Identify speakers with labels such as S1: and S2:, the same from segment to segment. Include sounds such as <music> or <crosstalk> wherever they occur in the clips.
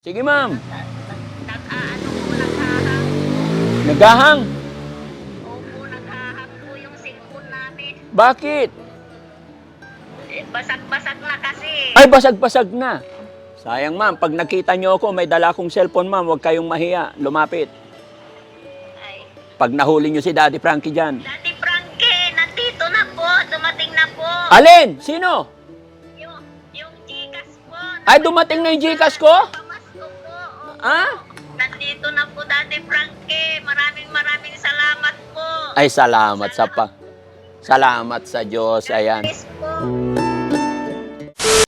S1: Sige ma'am.
S2: Nag-aano po, naghahang.
S1: Nagahang.
S2: Opo, naghahang po yung cellphone namin.
S1: Bakit?
S2: Eh, basag-basag na kasi.
S1: Ay, basag-basag na. Sayang ma'am, pag nakita nyo ako, may dala akong cellphone ma'am, huwag kayong mahiya. Lumapit.
S2: Ay.
S1: Pag nahuli nyo si Daddy Frankie dyan.
S2: Dati Frankie, nandito na po. Dumating na po.
S1: Alin? Sino?
S2: Yung, yung Gcash po.
S1: Ay, dumating na yung Gcash ko? Ah?
S2: Nandito na po Dati Frankie. Maraming maraming salamat po.
S1: Ay, salamat sa pa. Salamat sa Diyos. Ayan.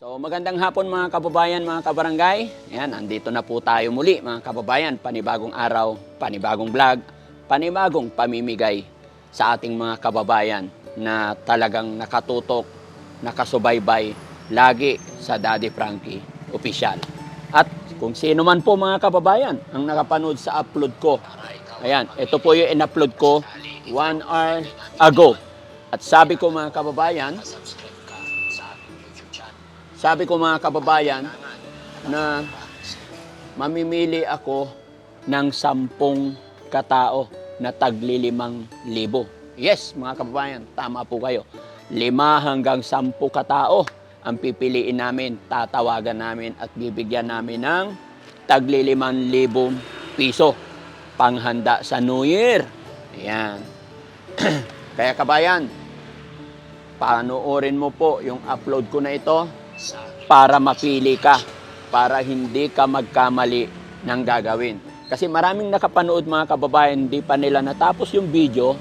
S1: So, magandang hapon mga kababayan, mga kabarangay. Ayan, andito na po tayo muli mga kababayan. Panibagong araw, panibagong vlog, panibagong pamimigay sa ating mga kababayan na talagang nakatutok, nakasubaybay lagi sa Daddy Frankie Official. At kung sino man po mga kababayan ang nakapanood sa upload ko, ayan, ito po yung in-upload ko one hour ago. At sabi ko mga kababayan, sabi ko mga kababayan na mamimili ako ng sampung katao na taglilimang libo. Yes, mga kababayan, tama po kayo. Lima hanggang sampu katao ang pipiliin namin, tatawagan namin at bibigyan namin ng taglilimang libong piso panghanda sa New Year. Ayan. <clears throat> Kaya kabayan, panoorin mo po yung upload ko na ito para mapili ka, para hindi ka magkamali ng gagawin. Kasi maraming nakapanood mga kababayan, hindi pa nila natapos yung video,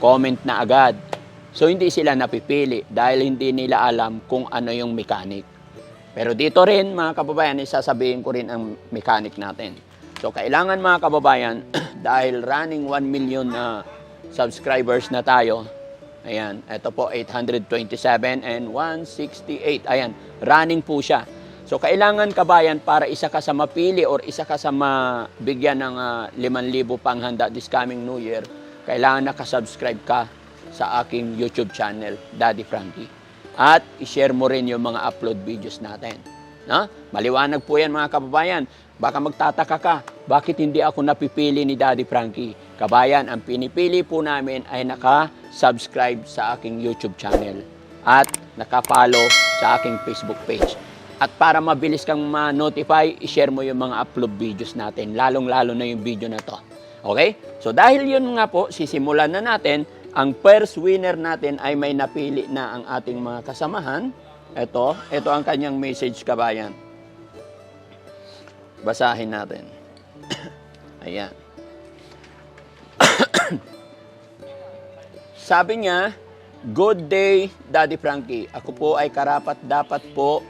S1: comment na agad. So hindi sila napipili dahil hindi nila alam kung ano yung mechanic. Pero dito rin mga kababayan, isasabihin ko rin ang mechanic natin. So kailangan mga kababayan, <clears throat> dahil running 1 million na subscribers na tayo, Ayan, ito po 827 and 168. Ayan, running po siya. So kailangan kabayan para isa ka sa mapili or isa ka sa mabigyan ng ah, 5,000 panghanda this coming New Year, kailangan nakasubscribe ka sa aking YouTube channel, Daddy Frankie. At i-share mo rin yung mga upload videos natin. No? Maliwanag po yan mga kababayan. Baka magtataka ka, bakit hindi ako napipili ni Daddy Frankie? Kabayan, ang pinipili po namin ay naka-subscribe sa aking YouTube channel at naka-follow sa aking Facebook page. At para mabilis kang ma-notify, i-share mo yung mga upload videos natin, lalong-lalo na yung video na to. Okay? So dahil yun nga po, sisimulan na natin. Ang first winner natin ay may napili na ang ating mga kasamahan. Ito, ito ang kanyang message kabayan. Basahin natin. <coughs> Ayan. <coughs> Sabi niya, Good day, Daddy Frankie. Ako po ay karapat dapat po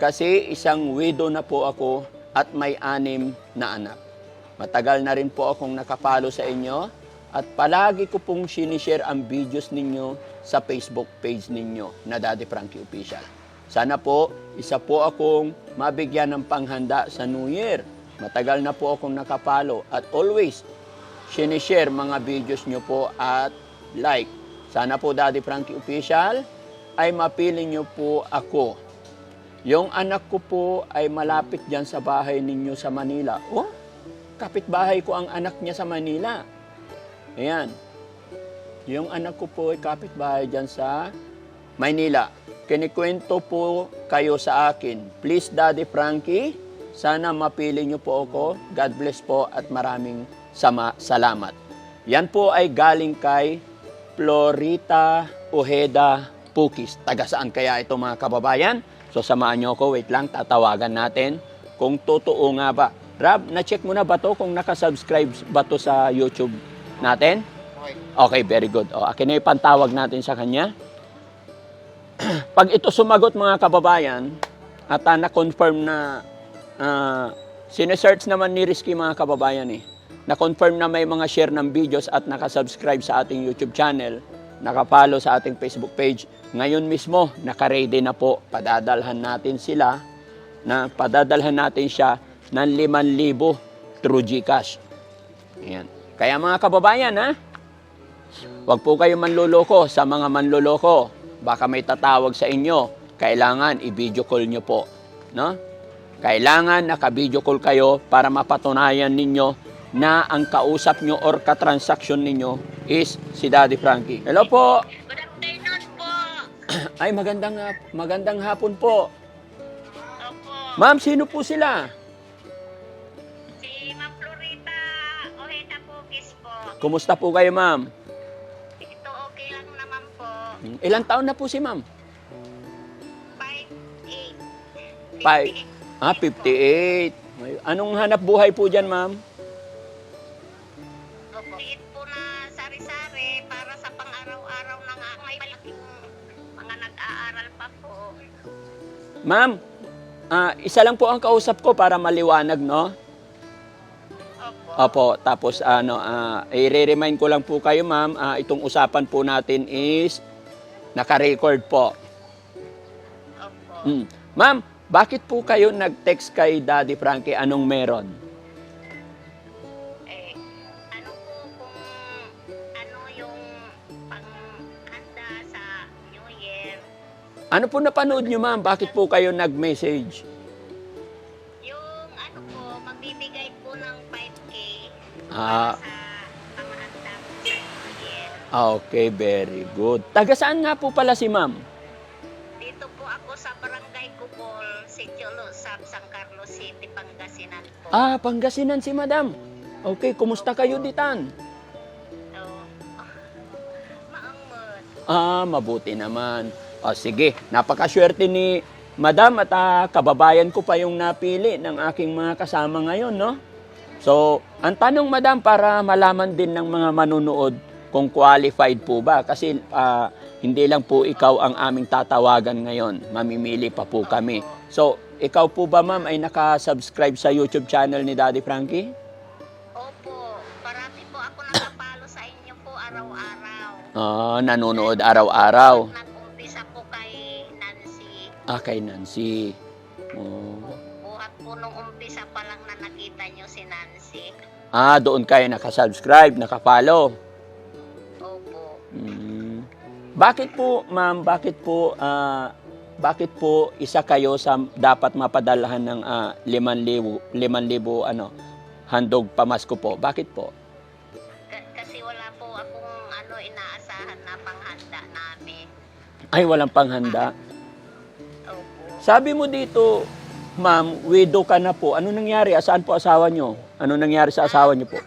S1: kasi isang widow na po ako at may anim na anak. Matagal na rin po akong nakapalo sa inyo at palagi ko pong sinishare ang videos ninyo sa Facebook page ninyo na Daddy Frankie Official. Sana po, isa po akong mabigyan ng panghanda sa New Year. Matagal na po akong nakapalo at always sinishare mga videos nyo po at like. Sana po Daddy Frankie Official ay mapili nyo po ako. Yung anak ko po ay malapit dyan sa bahay ninyo sa Manila. Oh, kapitbahay ko ang anak niya sa Manila. Ayan. Yung anak ko po ay kapitbahay dyan sa Manila. Kinikwento po kayo sa akin. Please, Daddy Frankie, sana mapili niyo po ako. God bless po at maraming sama, salamat. Yan po ay galing kay Florita Ojeda Pukis. Taga saan kaya ito mga kababayan? So samahan niyo ako. Wait lang, tatawagan natin kung totoo nga ba. Rab, na-check mo na ba to kung nakasubscribe ba to sa YouTube natin? Okay, very good. O, akin na yung pantawag natin sa kanya. <clears throat> Pag ito sumagot mga kababayan, at ah, na-confirm na uh, sinesearch naman ni Rizky mga kababayan eh, na-confirm na may mga share ng videos at nakasubscribe sa ating YouTube channel, nakapalo sa ating Facebook page. Ngayon mismo, nakaready na po, padadalhan natin sila, na padadalhan natin siya ng 5,000 through GCash. Ayan. Kaya mga kababayan, ha? Huwag po kayo manluloko sa mga manluloko. Baka may tatawag sa inyo. Kailangan i-video call nyo po. No? kailangan naka-video call kayo para mapatunayan ninyo na ang kausap nyo or katransaksyon ninyo is si Daddy Frankie. Hello po!
S2: Good afternoon po.
S1: Ay, magandang, magandang hapon po.
S2: Opo.
S1: Ma'am, sino po sila? Kumusta po kayo, ma'am?
S2: Ito okay lang naman po.
S1: Ilang taon na po si ma'am?
S2: 5'8".
S1: Five. Ah, 58. Ay, Anong hanap buhay po dyan, ma'am?
S2: Liit po na sari-sari para sa pang-araw-araw na nga. May malaking mga nag-aaral pa po.
S1: Ma'am, ah, isa lang po ang kausap ko para maliwanag, no?
S2: Opo.
S1: Tapos ano, ah, i-remind ko lang po kayo, ma'am, ah, itong usapan po natin is naka-record po.
S2: Opo.
S1: Mm. Ma'am, bakit po kayo nag-text kay Daddy Frankie? Anong meron?
S2: Eh, ano po kung ano yung panghanda sa New Year?
S1: Ano po napanood nyo, ma'am? Bakit po kayo nag-message? Ah, Okay, very good. Taga saan nga po pala si ma'am?
S2: Dito po ako sa Barangay Cubol, Sitio Lusab, San Carlos City, Pangasinan po.
S1: Ah, Pangasinan si madam. Okay, kumusta kayo ditan? <laughs>
S2: So, maangmot.
S1: Ah, mabuti naman. O sige, napakaswerte ni Madam at ah, kababayan ko pa yung napili ng aking mga kasama ngayon, no? So, ang tanong Madam para malaman din ng mga manunood kung qualified po ba kasi ah, hindi lang po ikaw ang aming tatawagan ngayon. Mamimili pa po kami. So, ikaw po ba ma'am ay naka-subscribe sa YouTube channel ni Daddy Frankie?
S2: Opo, parati po ako nakapalo sa inyo po araw-araw.
S1: Ah, nanonood araw-araw.
S2: Nag-umpisa po kay Nancy.
S1: Ah, kay Nancy. Oh.
S2: Po nung umpisa pa lang na nakita nyo si Nancy.
S1: Ah, doon kayo nakasubscribe, nakafollow.
S2: Opo.
S1: Mm. Bakit po, ma'am, bakit po, ah, bakit po isa kayo sa dapat mapadalahan ng ah, 5,000, 5,000 ano, handog pamasko po? Bakit po?
S2: Ka- kasi wala po akong ano inaasahan na panghanda namin.
S1: Ay, walang panghanda.
S2: Opo.
S1: Sabi mo dito, ma'am, widow ka na po. Ano nangyari? Saan po asawa nyo? Ano nangyari sa asawa nyo po?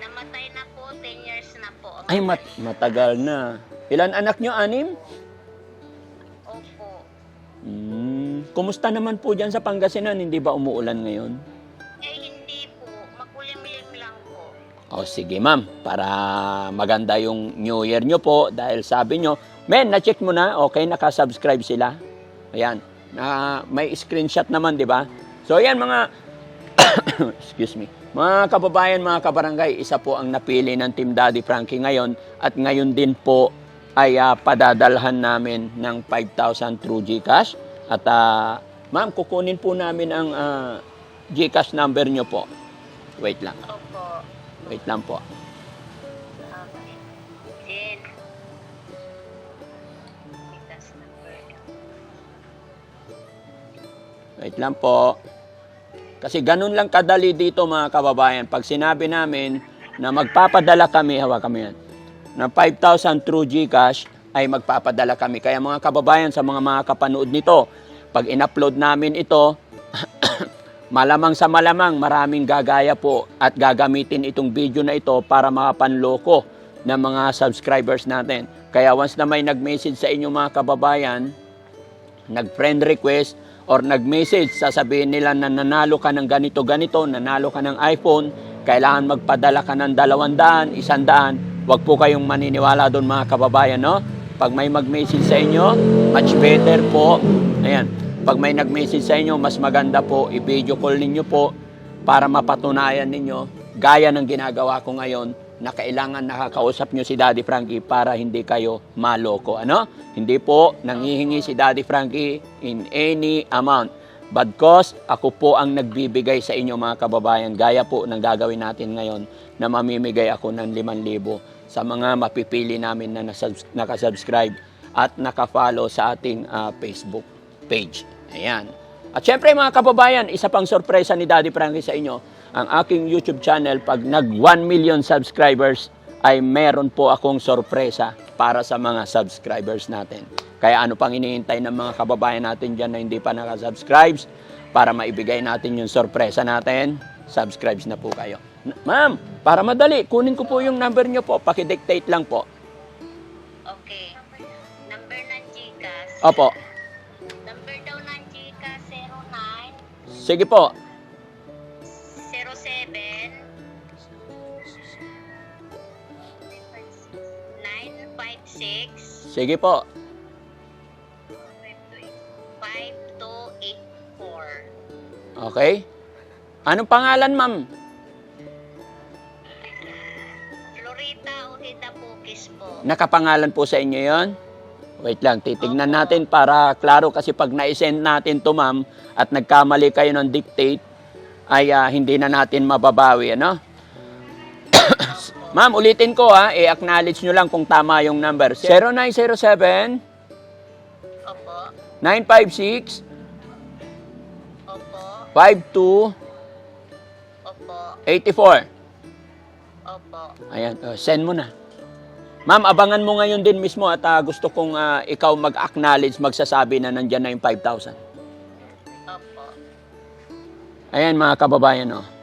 S2: Namatay na po, 10 years na po.
S1: Ay, mat- matagal na. Ilan anak nyo? Anim?
S2: Opo.
S1: Hmm. Kumusta naman po dyan sa Pangasinan? Hindi ba umuulan ngayon?
S2: Eh hindi po, makulimlim lang po.
S1: O sige ma'am, para maganda yung New Year nyo po dahil sabi nyo, men, na-check mo na, okay, nakasubscribe sila. Ayan, na, may screenshot naman, di ba? So ayan mga, <coughs> excuse me, mga kababayan, mga kabarangay, isa po ang napili ng Team Daddy Frankie ngayon at ngayon din po ay ah, padadalhan namin ng 5,000 through GCash. At ah, ma'am, kukunin po namin ang ah, GCash number nyo po. Wait lang.
S2: Opo.
S1: Wait lang po. Wait lang po. Kasi ganun lang kadali dito mga kababayan. Pag sinabi namin na magpapadala kami, hawa kami yan, ng 5,000 through GCash, ay magpapadala kami. Kaya mga kababayan, sa mga mga kapanood nito, pag in-upload namin ito, <coughs> malamang sa malamang maraming gagaya po at gagamitin itong video na ito para makapanloko ng mga subscribers natin. Kaya once na may nag-message sa inyo mga kababayan, nag-friend request or nag-message, sasabihin nila na nanalo ka ng ganito, ganito, nanalo ka ng iPhone, kailangan magpadala ka ng 200, 100, wag po kayong maniniwala doon mga kababayan, no? Pag may mag-message sa inyo, much better po. Ayan, pag may nag-message sa inyo, mas maganda po, i-video call ninyo po para mapatunayan ninyo, gaya ng ginagawa ko ngayon, na kailangan nakakausap nyo si Daddy Frankie para hindi kayo maloko. Ano? Hindi po nanghihingi si Daddy Frankie in any amount. But cause, ako po ang nagbibigay sa inyo mga kababayan. Gaya po ng gagawin natin ngayon na mamimigay ako ng 5,000 sa mga mapipili namin na nakasubscribe at nakafollow sa ating ah, Facebook page. Ayan. At syempre mga kababayan, isa pang sorpresa ni Daddy Frankie sa inyo, ang aking YouTube channel pag nag 1 million subscribers ay meron po akong sorpresa para sa mga subscribers natin. Kaya ano pang iniintay ng mga kababayan natin dyan na hindi pa nakasubscribes para maibigay natin yung sorpresa natin, subscribes na po kayo. Ma'am, para madali, kunin ko po yung number nyo po, pakidictate lang po.
S2: Okay. Number ng Gcash.
S1: Opo,
S2: Number daw ng Gcash 09
S1: sige po. Sige po.
S2: 5284
S1: Okay? Anong pangalan, ma'am?
S2: Florita Ojeda Bukis po.
S1: Nakapangalan po sa inyo yon? Wait lang, titignan natin para klaro kasi pag na-send natin to ma'am at nagkamali kayo ng dictate, ay ah, hindi na natin mababawi, ano? Ma'am, ulitin ko ha, i-acknowledge nyo lang kung tama yung number. 0907
S2: Opo.
S1: 956
S2: Opo.
S1: 52
S2: Opo.
S1: 84.
S2: Opo.
S1: Ayan, oh, send mo na. Ma'am, abangan mo ngayon din mismo at ah, gusto kong ah, ikaw mag-acknowledge, magsasabi na nandyan na yung 5,000.
S2: Opo.
S1: Ayan mga kababayan, oh.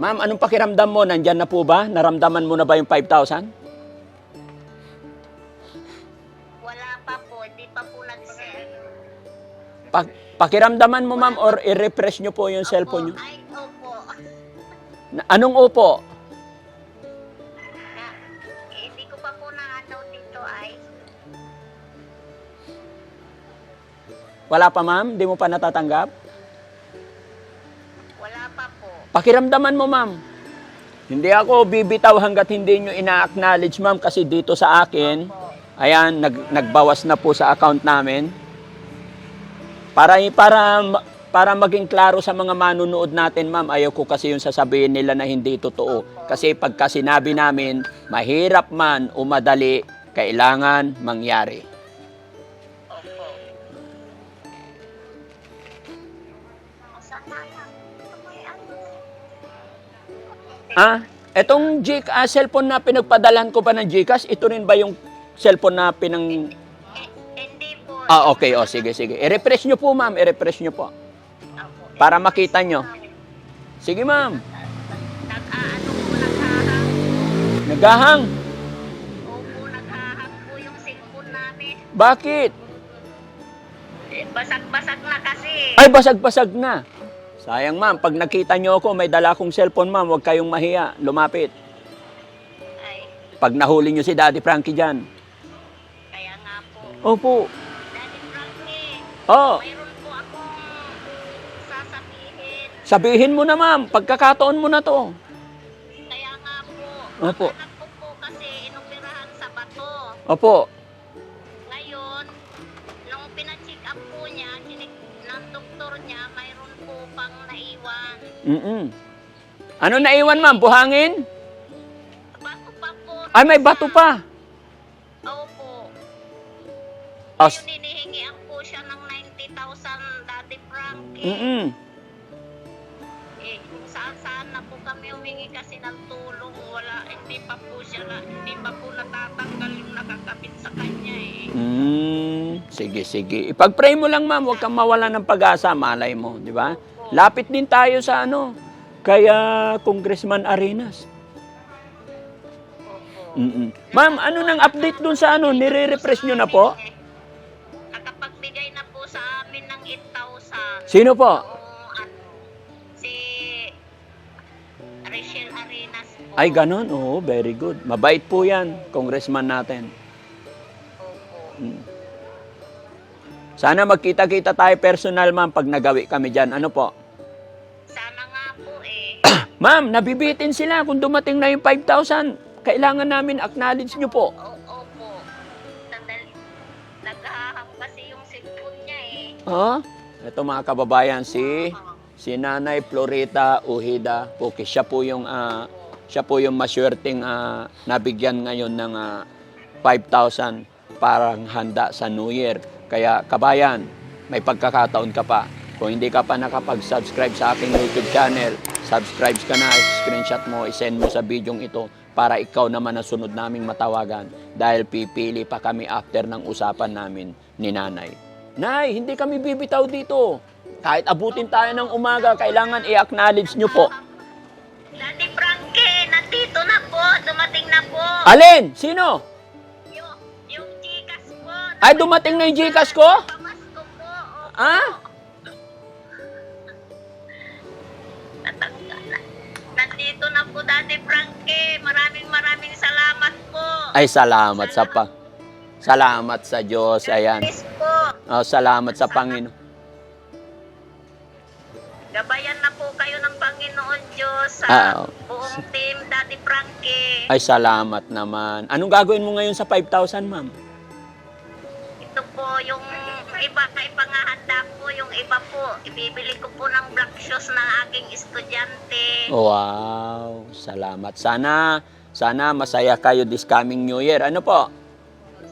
S1: Ma'am, anong pakiramdam mo? Nandyan na po ba? Naramdaman mo na ba yung 5,000?
S2: Wala pa po. Hindi pa po nag-send.
S1: Pa- pakiramdaman mo, ma'am, or i-refresh nyo po yung cellphone nyo?
S2: Opo. Ay, opo.
S1: Na- Anong upo?
S2: Na, eh, hindi ko pa po na ano dito ay.
S1: Wala pa, ma'am? Di mo pa natatanggap? Pakiramdaman mo, ma'am. Hindi ako bibitaw hanggat hindi nyo ina-acknowledge, ma'am, kasi dito sa akin, ayan, nag, nagbawas na po sa account namin. Para, para, para maging klaro sa mga manunood natin, ma'am, ayaw ko kasi yung sasabihin nila na hindi totoo. Kasi pagka sinabi namin, mahirap man o madali, kailangan mangyari. Ah, etong G, ah, cellphone na pinagpadalan ko ba ng Gcash, ito rin ba yung cellphone na pinang...
S2: Hindi po.
S1: Ah, okay. O, sige, sige. I-refresh nyo po, ma'am. I-refresh nyo po. Para makita nyo. Sige, ma'am.
S2: Nag-aano po, naghahang.
S1: Nagahang.
S2: Opo, naghahang po yung cellphone namin.
S1: Bakit?
S2: Eh, basag-basag na kasi.
S1: Ay, basag-basag na. Sayang, ma'am. Pag nakita nyo ako, may dala kong cellphone, ma'am. Huwag kayong mahiya. Lumapit.
S2: Ay,
S1: Pag nahuli nyo si Daddy Frankie dyan.
S2: kaya nga po.
S1: Opo.
S2: Daddy Frankie,
S1: Oh,
S2: mayroon po akong sasabihin.
S1: sabihin mo na, ma'am. Pagkakataon mo na to.
S2: Kaya nga po.
S1: Opo.
S2: Anak ko po kasi inoperahan sa bato.
S1: Opo. Mm-mm. Ano naiwan, ma'am? Buhangin?
S2: Bato pa po.
S1: Ay, may bato pa.
S2: Opo.
S1: As-
S2: Ngayon, hinihingian po siya ng 90,000 Daddy Frankie.
S1: Mm-mm.
S2: Eh, saan-saan na po kami humingi kasi ng tulong, wala, hindi pa po siya, na, hindi pa po natatanggal yung nakakabit sa kanya eh.
S1: Mm, sige, sige. Ipag-pray mo lang, ma'am. Huwag kang mawala ng pag-asa. Malay mo, di ba? Lapit din tayo sa ano, kaya Congressman Arenas. Mm-mm. Ma'am, ano nang update dun sa ano? Nire-refresh nyo na po?
S2: Nakapagbigay na po sa amin ng 8,000.
S1: Sino po?
S2: Ano, si Rachel Arenas po.
S1: Ay, ganon. Oo, very good. Mabait po yan, Congressman natin. Mm. Sana magkita-kita tayo personal, ma'am, pag nagawi kami dyan. Ano po? Ma'am, nabibitin sila kung dumating na yung 5,000. Kailangan namin acknowledge nyo po.
S2: O, opo. Sandali. Kasi yung cellphone niya eh.
S1: Oh, ito mga kababayan, si si Nanay Florita Ujida Puki. Siya po yung ah, Siya po yung maswerteng ah, nabigyan ngayon ng ah, 5,000 parang handa sa New Year. Kaya kabayan, may pagkakataon ka pa. Kung hindi ka pa nakapag-subscribe sa aking YouTube channel, subscribe ka na, screenshot mo, isend mo sa bidyong ito para ikaw naman ang sunod naming matawagan dahil pipili pa kami after ng usapan namin ni nanay. Nay, hindi kami bibitaw dito. Kahit abutin tayo ng umaga, kailangan i-acknowledge nyo po.
S2: Daddy Frankie, nandito na po. Dumating na po.
S1: Alin? Sino?
S2: Yung, yung Gcash po.
S1: Ay, dumating na yung Gcash ko?
S2: Pamasko po. Opo.
S1: Ah?
S2: Nandito na po, Daddy Frankie. Maraming maraming salamat po.
S1: Ay, salamat sa pa. Salamat sa Diyos. Ayan.
S2: Please po.
S1: Oh, salamat sa Panginoon.
S2: Gabayan na po kayo ng Panginoon Diyos sa
S1: Ah, oh.
S2: buong team, Daddy Frankie.
S1: Ay, salamat naman. Anong gagawin mo ngayon sa 5,000, ma'am?
S2: Ito po, yung iba kay pangahanda po, yung iba po, ibibili ko po ng black shoes ng aking estudyante.
S1: Wow, salamat. Sana, sana masaya kayo this coming New Year. Ano po?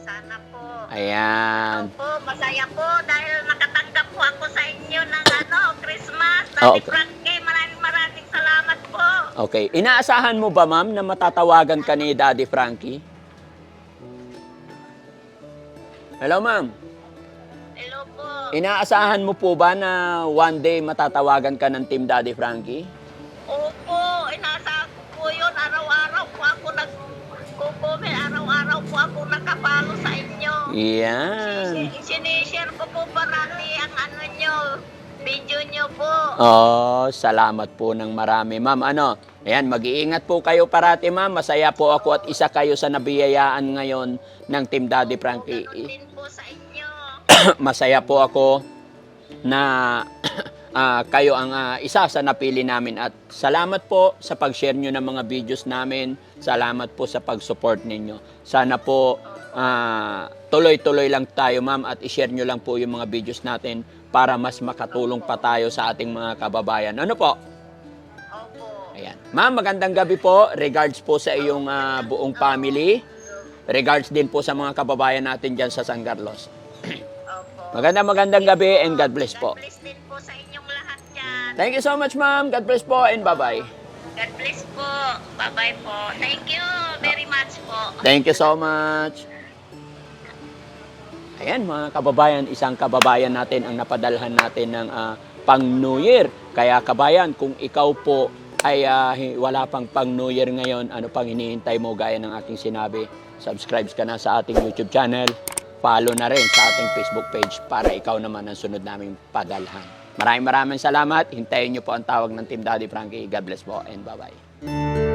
S2: Sana po.
S1: Ayan.
S2: Opo, masaya po dahil nakatanggap po ako sa inyo ng ano, Christmas.
S1: Oh,
S2: Daddy
S1: okay.
S2: Frankie, maraming maraming salamat po.
S1: Okay. Inaasahan mo ba, ma'am, na matatawagan ka ni Daddy Frankie? Hello, ma'am. Inaasahan mo po ba na one day matatawagan ka ng Team Daddy Frankie?
S2: Opo, inasa ko po yun. Araw-araw po ako nag kukumin. Araw-araw po ako nakapalo sa inyo.
S1: Yan.
S2: Sin- Sinishare ko po parati ang ano nyo, video nyo po.
S1: Oh, salamat po ng marami, ma'am. Ano? Ayan, mag-iingat po kayo parati, ma'am. Masaya po ako at isa kayo sa nabiyayaan ngayon ng Team Daddy Frankie. <coughs> Masaya po ako na <coughs> ah, kayo ang ah, isa sa napili namin at salamat po sa pag-share nyo ng mga videos namin. Salamat po sa pag-support ninyo. Sana po ah, tuloy-tuloy lang tayo, ma'am, at i-share nyo lang po yung mga videos natin para mas makatulong pa tayo sa ating mga kababayan. Ano po?
S2: Opo.
S1: Ayan. Ma'am, magandang gabi po. Regards po sa iyong ah, buong family. Regards din po sa mga kababayan natin dyan sa San Carlos. Magandang magandang gabi and God bless po.
S2: God bless din po sa inyong lahat dyan.
S1: Thank you so much, ma'am. God bless po and bye-bye.
S2: God bless po. Bye-bye po. Thank you very much po.
S1: Thank you so much. Ayan, mga kababayan, isang kababayan natin ang napadalhan natin ng ah, pang New Year. Kaya kabayan, kung ikaw po ay hi- wala pang pang New Year ngayon, ano pang hinihintay mo gaya ng aking sinabi, subscribe ka na sa ating YouTube channel, follow na rin sa ating Facebook page para ikaw naman ang sunod naming padalhan. Maraming maraming salamat. Hintayin niyo po ang tawag ng Team Daddy Frankie. God bless po and bye-bye.